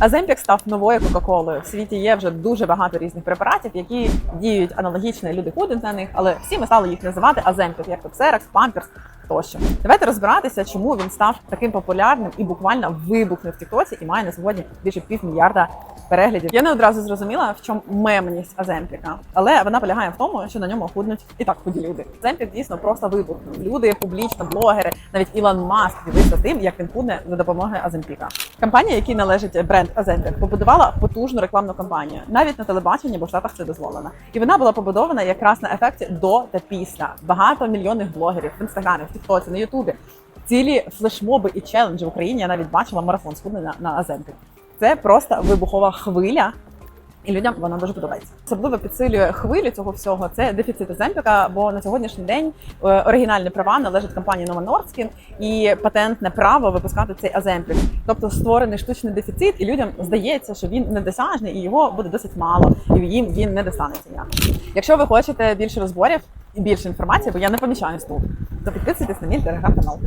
Аземпік став новою Кока-Колою. В світі є вже дуже багато різних препаратів, які діють аналогічно, люди ходять на них, але всі ми стали їх називати Аземпік, як то Ксерекс, Памперс тощо. Давайте розбиратися, чому він став таким популярним і буквально вибухнув в Тіктоці і має на сьогодні більше півмільярда переглядів. Я не одразу зрозуміла, в чому мемність Аземпіка, але вона полягає в тому, що на ньому худнуть і так худі люди. Аземпік дійсно просто вибухнув. Люди публічно, блогери, навіть Ілон Маск дивився тим, як він худне за допомогою Аземпіка. Компанія, якій належить бренд Аземпік, побудувала потужну рекламну кампанію. Навіть на телебаченні, бо в Штатах це дозволено. І вона була побудована якраз на ефекті до та після. Багато мільйонних блогерів в інстаграмі, Тіктоці, на Ютубі. Цілі флешмоби і челенджі в Україні я навіть бачила марафон схуднення на, на Аземпік. Це просто вибухова хвиля. І людям вона дуже подобається. Особливо підсилює хвилю цього всього. Це дефіцит Земпіка, бо на сьогоднішній день е, оригінальні права належать компанії Nova Nordisk і патентне право випускати цей Аземпік. Тобто створений штучний дефіцит, і людям здається, що він недосяжний і його буде досить мало, і їм він не достанеться ніяк. Якщо ви хочете більше розборів більше інформації, бо я не поміщаюсь тут, то підписуйтесь на мій телеграм-канал.